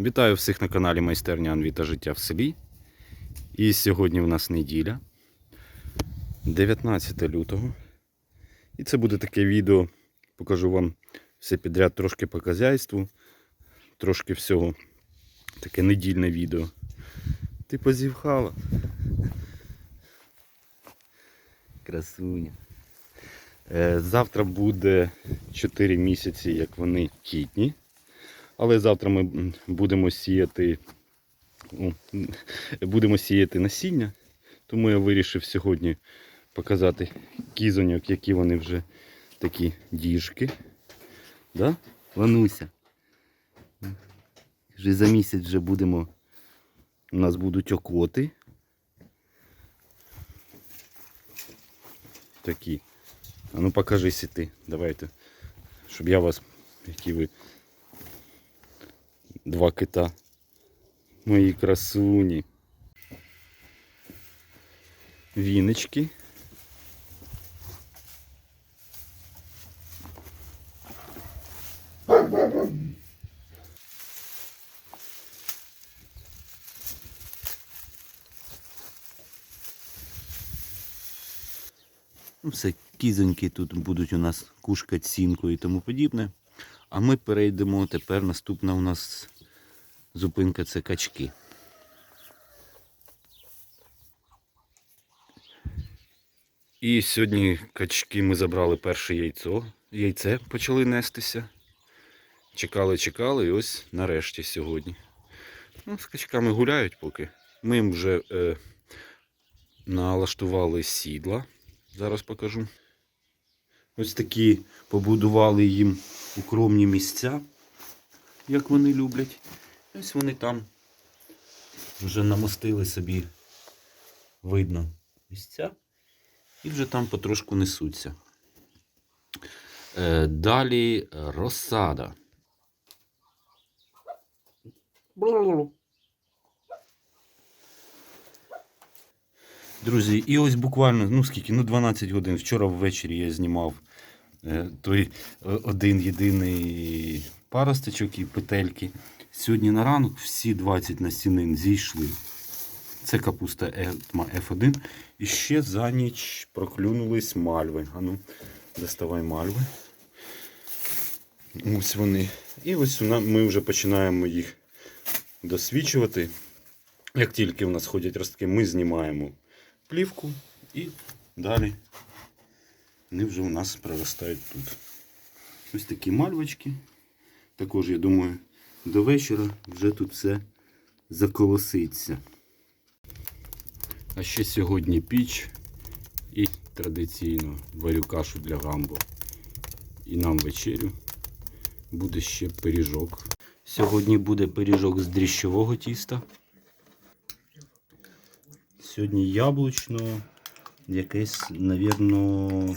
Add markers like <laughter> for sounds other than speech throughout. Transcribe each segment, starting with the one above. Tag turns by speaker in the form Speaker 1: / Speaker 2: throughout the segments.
Speaker 1: Вітаю всіх на каналі Майстерня Анві та життя в селі. І сьогодні у нас неділя, 19 лютого. І це буде таке відео. Покажу вам все підряд трошки по хазяйству, трошки всього. Таке недільне відео. Ти позівхала. Красуня. Е, Завтра буде 4 місяці, як вони кітні. Але завтра ми будемо сіяти, ну, будемо сіяти насіння. Тому я вирішив сьогодні показати кізоньок, які вони вже такі діжки. Да? Вануся. Вже за місяць вже будемо. У нас будуть окоти. Такі. А ну покажись і ти. Давайте. Щоб я вас, які ви Два кита. Мої красуні. Віночки. Ну, все, кізоньки тут будуть у нас кушкать сінку і тому подібне. А ми перейдемо тепер. Наступна у нас зупинка це качки. І сьогодні качки ми забрали перше яйцо. Яйце почали нестися. Чекали, чекали, і ось нарешті сьогодні. Ну, з качками гуляють поки. Ми їм вже е, налаштували сідла. Зараз покажу. Ось такі побудували їм укромні місця, як вони люблять. Ось вони там вже намостили собі, видно, місця. І вже там потрошку несуться. Е, далі розсада. Друзі, і ось буквально, ну скільки, ну 12 годин. Вчора ввечері я знімав той е, один єдиний паросточок і петельки. Сьогодні на ранок всі 20 насінин зійшли. Це капуста Етма F1. І ще за ніч проклюнулись мальви. Ану, доставай мальви. Ось вони. І ось ми вже починаємо їх досвідчувати. Як тільки в нас ходять ростки, ми знімаємо плівку і далі вони вже у нас проростають тут. Ось такі мальвочки. Також, я думаю, до вечора вже тут все заколоситься. А ще сьогодні піч і традиційно варю кашу для гамбо. І нам вечерю буде ще пиріжок. Сьогодні буде пиріжок з дріщового тіста. Сьогодні яблучно, якесь, навірно,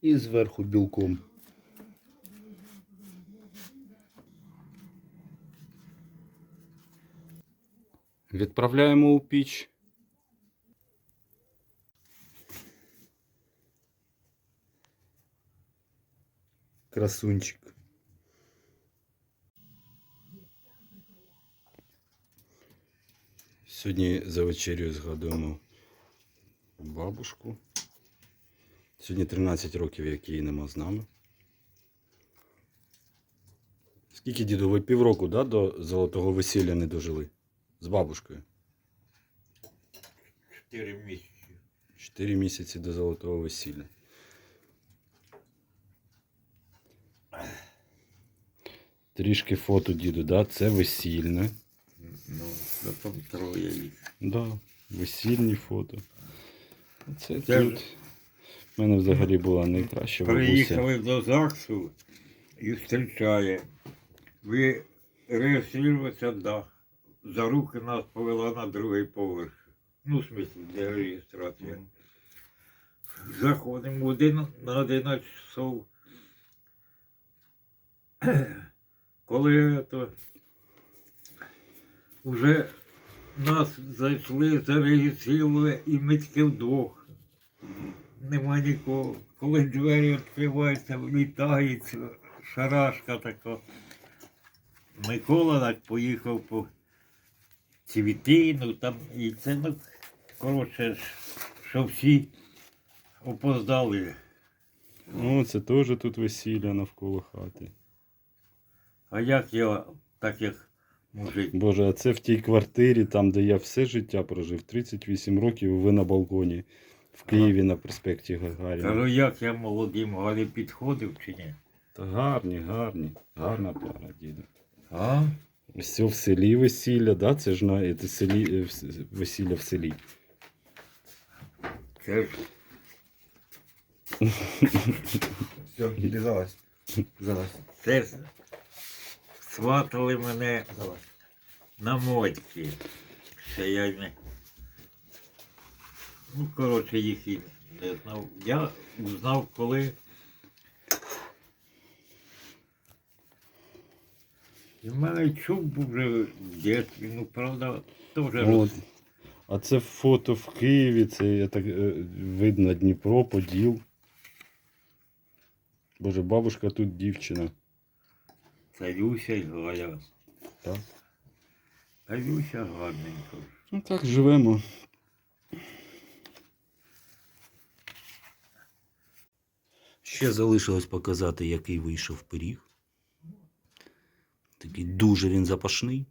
Speaker 1: І зверху білком. Відправляємо у піч. Красунчик. Сьогодні за вечерю згадуємо бабушку. Сьогодні 13 років, як її нема з нами. Скільки діду, ви півроку да, до золотого весілля не дожили? З бабушкою?
Speaker 2: Чотири місяці.
Speaker 1: 4 місяці до золотого весілля. Трішки фото діду, да? це весільне.
Speaker 3: Ну, це там троє їх.
Speaker 1: Да, весільні фото. Це
Speaker 3: Це ж-
Speaker 1: тут. У мене взагалі була найкраща бабуся.
Speaker 3: Приїхали до ЗАГСу і зустрічає. Ви реєструватися, да. За руки нас повела на другий поверх. Ну, в смислі, де реєстрація. Заходимо в один, на 11 часов. Коли то вже нас зайшли, зареєстрували і ми тільки вдвох. Нема нікого. Коли двері відкриваються, влітається шарашка така. Микола так поїхав по цвітину там і це, ну, коротше, що всі опоздали.
Speaker 1: О, це теж тут весілля навколо хати.
Speaker 3: А як я, так як мужик,
Speaker 1: Боже, а це в тій квартирі, там, де я все життя прожив, 38 років, ви на балконі в Києві на проспекті Гагаріна.
Speaker 3: кажу, як я молодим Галі підходив чи ні?
Speaker 1: Та гарні, гарні, гарна пара, діду.
Speaker 3: А?
Speaker 1: Все в селі весілля, да? Це ж на це селі, е, в весілля в селі.
Speaker 3: Це ж <laughs>
Speaker 4: Все, іди залазь. Залазь.
Speaker 3: Це ж сватали мене на модьки. Ще я не. Ну, коротше, їх і не знав. Я узнав, коли. І в мене чуб був вже в дитинстві, ну правда, теж
Speaker 1: От.
Speaker 3: роз...
Speaker 1: А це фото в Києві, це я так, е, видно Дніпро, Поділ. Боже, бабушка тут дівчина.
Speaker 3: Царюся Галя.
Speaker 1: Так?
Speaker 3: Царюся гарненько.
Speaker 1: Ну так живемо.
Speaker 5: Ще залишилось показати, який вийшов пиріг. Такий дуже він запашний.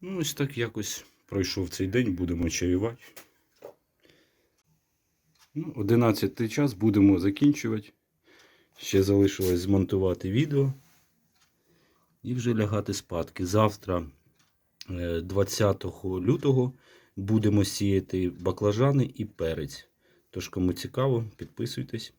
Speaker 5: Ну, ось так якось пройшов цей день, будемо чаювати.
Speaker 1: Ну, 11 час будемо закінчувати. Ще залишилось змонтувати відео.
Speaker 5: І вже лягати спадки. Завтра, е, 20 лютого, будемо сіяти баклажани і перець. Тож, кому цікаво, підписуйтесь.